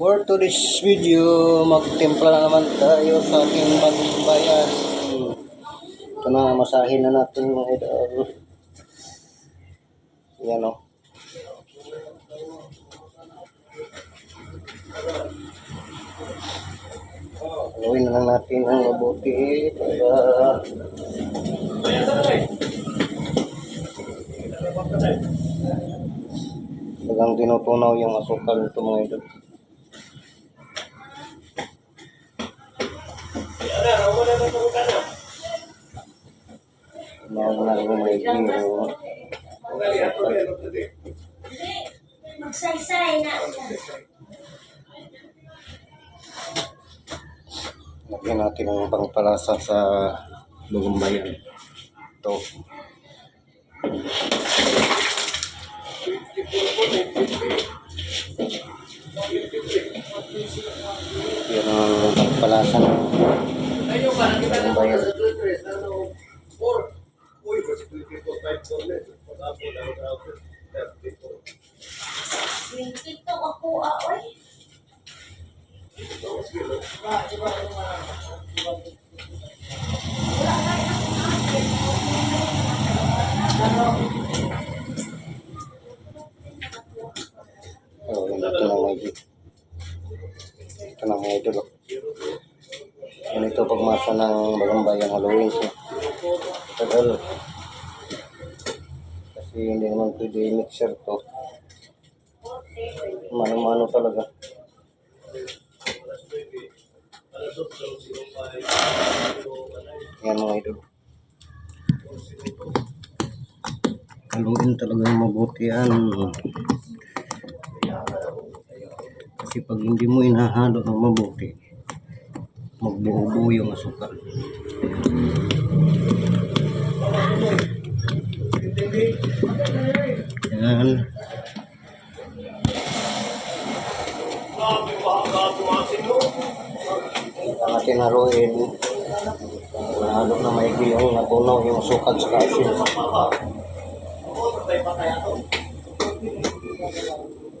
For today's video, magtimpla na naman tayo sa ating bagong bayan. Ito na, masahin na natin mga idol. Yan o. Haluin na lang natin ang mabuti para Talagang tinutunaw yung asukal nito mga idol. Magsaysay na siya. Lagyan natin ang pangpalasa sa lugong bayan. Ito. Yan ang pangpalasa ng lugong bayan. Yung tito ako, ah, oy. Oh, yan ito na may Ito na mga idol. Oh. Yan ito pagmasa ng bagong bayan Halloween siya. Tagal. Kasi hindi naman pwede mixer to. Mano-mano talaga. Yan mga idol. Haluin talagang mabuti yan. Kasi pag hindi mo inahalo ng mabuti, magbuo-buo yung asukal. Yan. Ang ating haluin, nahalo na maigi yung natunaw yung asukal sa